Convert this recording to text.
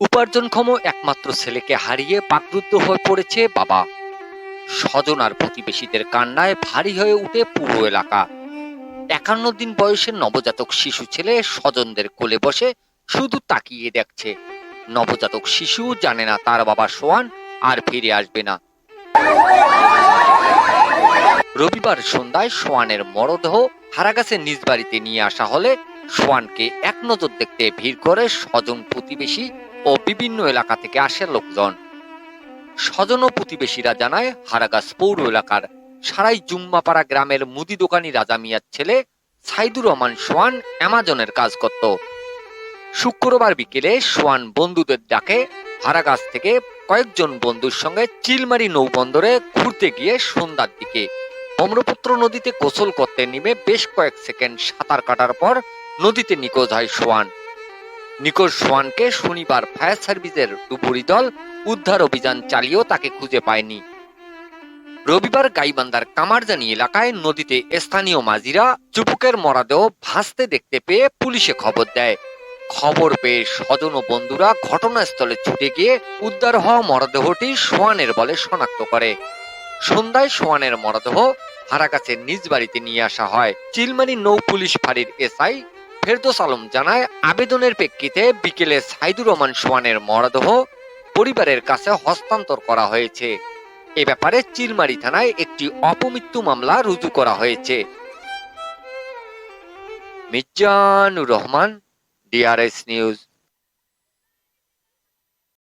উপার্জনক্ষম একমাত্র ছেলেকে হারিয়ে বাকরুদ্ধ হয়ে পড়েছে বাবা। স্বজন আর প্রতিবেশীদের কান্নায় ভারী হয়ে উঠে পুরো এলাকা। একান্ন দিন বয়সের নবজাতক শিশু ছেলে স্বজনদের কোলে বসে শুধু তাকিয়ে দেখছে। নবজাতক শিশু জানে না তার বাবা সোয়ান আর ফিরে আসবে না। রবিবার সন্ধ্যায় সোয়ানের মরদেহ হারাগাছের নিজ বাড়িতে নিয়ে আসা হলে সোয়ানকে এক নজর দেখতে ভিড় করে স্বজন প্রতিবেশী ও বিভিন্ন এলাকা থেকে আসে লোকজন। স্বজন প্রতিবেশীরা জানায়, হারাগাছ পৌর এলাকার সারাই জুম্মাপাড়া গ্রামের মুদি দোকানি রাজা মিয়ার ছেলে সাইদুর রহমান সোয়ান অ্যামাজনের কাজ করত। শুক্রবার বিকেলে সোয়ান বন্ধুদের ডাকে হারাগাছ থেকে কয়েকজন বন্ধুর সঙ্গে চিলমারি নৌবন্দরে ঘুরতে গিয়ে সন্ধ্যার দিকে ব্রহ্মপুত্র নদীতে গোসল করতে নেমে বেশ কয়েক সেকেন্ড সাঁতার কাটার পর নদীতে নিখোঁজ হয় সোয়ান। নিখোঁজ সোয়ানকে শনিবার ফায়ার সার্ভিসের ডুবুরি দল উদ্ধার অভিযান চালিয়েও তাকে খুঁজে পায়নি। রবিবার গাইবান্ধার কামারজানি এলাকায় নদীতে স্থানীয় মাঝিরা চুপুকের মরাদেহ ভাসতে দেখতে পেয়ে পুলিশে খবর দেয়। খবর পেয়ে স্বজন ও বন্ধুরা ঘটনাস্থলে ছুটে গিয়ে উদ্ধার হওয়া মরদেহটি সোয়ানের বলে শনাক্ত করে। সন্ধ্যায় সোয়ানের মরদেহ হারাকাছের নিজ বাড়িতে নিয়ে আসা হয়। চিলমারি নৌ পুলিশ ফাঁড়ির এসআই ফেরদোস আলম জানায়, আবেদনের প্রেক্ষিতে বিকেলে সাইদুর রহমান সোয়ানের মরদেহ পরিবারের কাছে হস্তান্তর করা হয়েছে। এ ব্যাপারে চিলমারি থানায় একটি অপমৃত্যু মামলা রুজু করা হয়েছে। Mirzanur Rahman, DRS news.